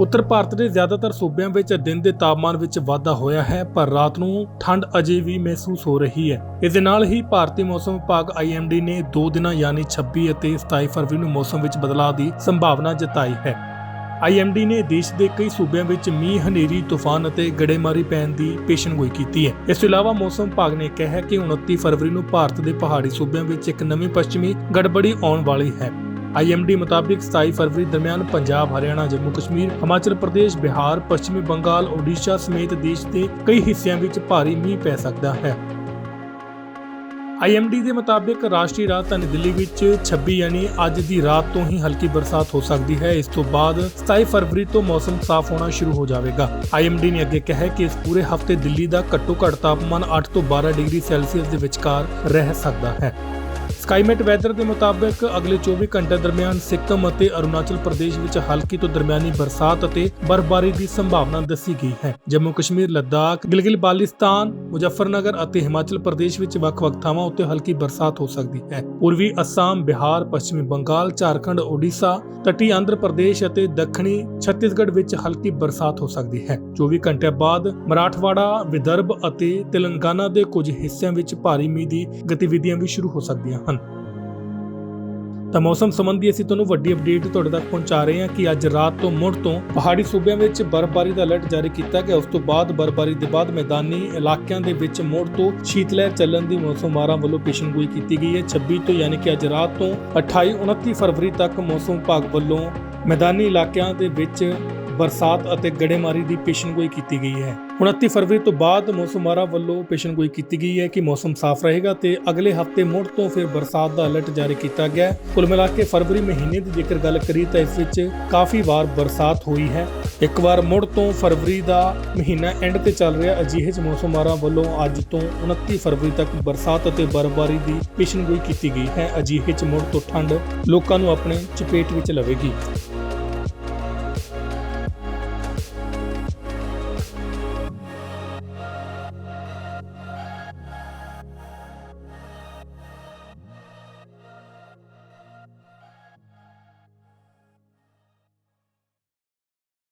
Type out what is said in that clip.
ਉੱਤਰ ਭਾਰਤ ਦੇ ਜ਼ਿਆਦਾਤਰ ਸੂਬਿਆਂ ਵਿੱਚ ਦਿਨ ਦੇ ਤਾਪਮਾਨ ਵਿੱਚ ਵਾਧਾ ਹੋਇਆ ਹੈ, ਪਰ ਰਾਤ ਨੂੰ ਠੰਡ ਅਜੇ ਵੀ ਮਹਿਸੂਸ ਹੋ ਰਹੀ ਹੈ। ਇਸ ਦੇ ਨਾਲ ਹੀ ਭਾਰਤੀ ਮੌਸਮ ਵਿਭਾਗ IMD ਨੇ 2 ਦਿਨਾਂ ਯਾਨੀ 26 ਅਤੇ 27 ਫਰਵਰੀ ਨੂੰ ਮੌਸਮ ਵਿੱਚ ਬਦਲਾਅ ਦੀ ਸੰਭਾਵਨਾ ਜਤਾਈ ਹੈ। IMD ਨੇ ਦੇਸ਼ ਦੇ ਕਈ ਸੂਬਿਆਂ ਵਿੱਚ ਮੀਂਹ, ਹਨੇਰੀ, ਤੂਫਾਨ ਅਤੇ ਗੜੇਮਾਰੀ ਪੈਣ ਦੀ ਪੇਸ਼ਨਗੋਈ ਕੀਤੀ ਹੈ। ਇਸ ਤੋਂ ਇਲਾਵਾ ਮੌਸਮ ਵਿਭਾਗ ਨੇ ਕਿਹਾ ਹੈ ਕਿ 29 ਫਰਵਰੀ ਨੂੰ ਭਾਰਤ ਦੇ ਪਹਾੜੀ ਸੂਬਿਆਂ ਵਿੱਚ ਇੱਕ ਨਵੀਂ ਪੱਛਮੀ ਗੜਬੜੀ ਆਉਣ ਵਾਲੀ ਹੈ। IMD ਮੁਤਾਬਿਕ 27 ਫਰਵਰੀ ਦਰਮਿਆਨ ਪੰਜਾਬ, ਹਰਿਆਣਾ, ਜੰਮੂ, ਕਸ਼ਮੀਰ, ਹਿਮਾਚਲ ਪ੍ਰਦੇਸ਼, ਬਿਹਾਰ, ਪੱਛਮੀ ਬੰਗਾਲ ਓਡੀਸ਼ਾ ਸਮੇਤ ਦੇਸ਼ ਦੇ ਕਈ ਹਿੱਸਿਆਂ ਵਿੱਚ ਭਾਰੀ ਮੀਂਹ ਪੈ ਸਕਦਾ ਹੈ। IMD ਦੇ ਮੁਤਾਬਿਕ ਰਾਸ਼ਟਰੀ ਰਾਜਧਾਨੀ ਦਿੱਲੀ ਵਿੱਚ 26 ਯਾਨੀ ਅੱਜ ਦੀ ਰਾਤ ਤੋਂ ਹੀ ਹਲਕੀ ਬਰਸਾਤ ਹੋ ਸਕਦੀ ਹੈ। ਇਸ ਤੋਂ ਬਾਅਦ 27 ਫਰਵਰੀ ਤੋਂ ਮੌਸਮ ਸਾਫ਼ ਹੋਣਾ ਸ਼ੁਰੂ ਹੋ ਜਾਵੇਗਾ। IMD ਨੇ ਅੱਗੇ ਕਿਹਾ ਕਿ ਇਸ ਪੂਰੇ ਹਫ਼ਤੇ ਦਿੱਲੀ ਦਾ ਘੱਟੋ ਘੱਟ ਤਾਪਮਾਨ 8 ਤੋਂ 12 ਡਿਗਰੀ ਸੈਲਸੀਅਸ ਦੇ ਵਿਚਕਾਰ ਰਹਿ ਸਕਦਾ ਹੈ। ਸਕਾਈਮੈਟ ਵੈਦਰ ਦੇ ਮੁਤਾਬਕ ਅਗਲੇ 24 ਘੰਟੇ ਦਰਮਿਆਨ ਸਿੱਕਮ ਅਤੇ ਅਰੁਣਾਚਲ ਪ੍ਰਦੇਸ਼ ਵਿੱਚ ਹਲਕੀ ਤੋਂ ਦਰਮਿਆਨੀ ਬਰਸਾਤ ਅਤੇ ਬਰਫ਼ਬਾਰੀ ਦੀ ਸੰਭਾਵਨਾ ਦੱਸੀ ਗਈ ਹੈ। ਜੰਮੂ ਕਸ਼ਮੀਰ, ਲੱਦਾਖ, ਗਿਲਗਿਲ, ਬਾਲਿਸਤਾਨ, ਮੁਜ਼ੱਫਰਨਗਰ ਅਤੇ ਹਿਮਾਚਲ ਪ੍ਰਦੇਸ਼ ਵਿੱਚ ਵੱਖ-ਵੱਖ ਥਾਵਾਂ ਉੱਤੇ ਹਲਕੀ ਬਰਸਾਤ ਹੋ ਸਕਦੀ ਹੈ। ਪੂਰਬੀ ਅਸਾਮ, ਬਿਹਾਰ, ਪੱਛਮੀ ਬੰਗਾਲ, ਝਾਰਖੰਡ ਓਡੀਸ਼ਾ ਤਟੀ ਆਂਧਰ ਪ੍ਰਦੇਸ਼ ਅਤੇ ਦੱਖਣੀ ਛੱਤੀਸਗੜ੍ਹ ਵਿੱਚ ਹਲਕੀ ਬਰਸਾਤ ਹੋ ਸਕਦੀ ਹੈ। 24 ਘੰਟਿਆਂ ਬਾਅਦ ਮਰਾਠਵਾੜਾ, ਵਿਦਰਭ ਅਤੇ ਤੇਲੰਗਾਨਾ ਦੇ ਕੁਝ ਹਿੱਸਿਆਂ ਵਿੱਚ ਭਾਰੀ ਮੀਂਹ ਦੀ ਗਤੀਵਿਧੀਆਂ ਵੀ ਸ਼ੁਰੂ ਹੋ ਸਕਦੀਆਂ ਹਨ। ਤਾਂ ਮੌਸਮ ਸੰਬੰਧੀ ਅਸੀਂ ਤੁਹਾਨੂੰ ਵੱਡੀ ਅਪਡੇਟ ਤੁਹਾਡੇ ਤੱਕ ਪਹੁੰਚਾ ਰਹੇ ਹਾਂ ਕਿ ਅੱਜ ਰਾਤ ਤੋਂ ਮੁੜ ਤੋਂ ਪਹਾੜੀ ਸੂਬਿਆਂ ਵਿੱਚ ਬਰਫ਼ਬਾਰੀ ਦਾ ਅਲਰਟ ਜਾਰੀ ਕੀਤਾ ਗਿਆ। ਉਸ ਤੋਂ ਬਾਅਦ ਬਰਫ਼ਬਾਰੀ ਦੇ ਬਾਅਦ ਮੈਦਾਨੀ ਇਲਾਕਿਆਂ ਦੇ ਵਿੱਚ ਮੁੜ ਤੋਂ ਸ਼ੀਤ ਲਹਿਰ ਚੱਲਣ ਦੀ ਮੌਸਮਵਾਰਾਂ ਵੱਲੋਂ ਪੇਸ਼ਨਗੋਈ ਕੀਤੀ ਗਈ ਹੈ। 26 ਤੋਂ ਯਾਨੀ ਕਿ ਅੱਜ ਰਾਤ ਤੋਂ 28 29 ਫਰਵਰੀ ਤੱਕ ਮੌਸਮ ਵਿਭਾਗ ਵੱਲੋਂ ਮੈਦਾਨੀ ਇਲਾਕਿਆਂ ਦੇ ਵਿੱਚ ਬਰਸਾਤ ਅਤੇ ਗੜੇਮਾਰੀ ਦੀ ਪੇਸ਼ਨਗੋਈ ਕੀਤੀ ਗਈ ਹੈ। 29 ਫਰਵਰੀ ਤੋਂ ਬਾਅਦ ਮੌਸਮ ਵੱਲੋਂ ਪੇਸ਼ਨਗੋਈ ਕੀਤੀ ਗਈ ਹੈ ਕਿ ਮੌਸਮ ਸਾਫ਼ ਰਹੇਗਾ ਤੇ ਅਗਲੇ ਹਫ਼ਤੇ ਮੁੜ ਤੋਂ ਫਿਰ ਬਰਸਾਤ ਦਾ ਅਲਰਟ ਜਾਰੀ ਕੀਤਾ ਗਿਆ ਹੈ। ਕੁੱਲ ਮਿਲਾ ਕੇ ਫਰਵਰੀ ਮਹੀਨੇ ਦੀ ਜੇਕਰ ਗੱਲ ਕਰੀ ਤਾਂ ਇਸ ਵਿੱਚ ਕਾਫੀ ਵਾਰ ਬਰਸਾਤ ਹੋਈ ਹੈ। ਇੱਕ ਵਾਰ ਮੁੜ ਤੋਂ ਫਰਵਰੀ ਦਾ ਮਹੀਨਾ ਐਂਡ ਤੇ ਚੱਲ ਰਿਹਾ, ਅਜਿਹੇ ਚ ਮੌਸਮ ਵੱਲੋਂ ਅੱਜ ਤੋਂ 29 ਫਰਵਰੀ ਤੱਕ ਬਰਸਾਤ ਅਤੇ ਬਰਫ਼ਬਾਰੀ ਦੀ ਪੇਸ਼ਨਗੋਈ ਕੀਤੀ ਗਈ ਹੈ। ਅਜਿਹੇ ਚ ਮੁੜ ਤੋਂ ਠੰਡ ਲੋਕਾਂ ਨੂੰ ਆਪਣੇ ਚਪੇਟ ਵਿੱਚ ਲਵੇਗੀ।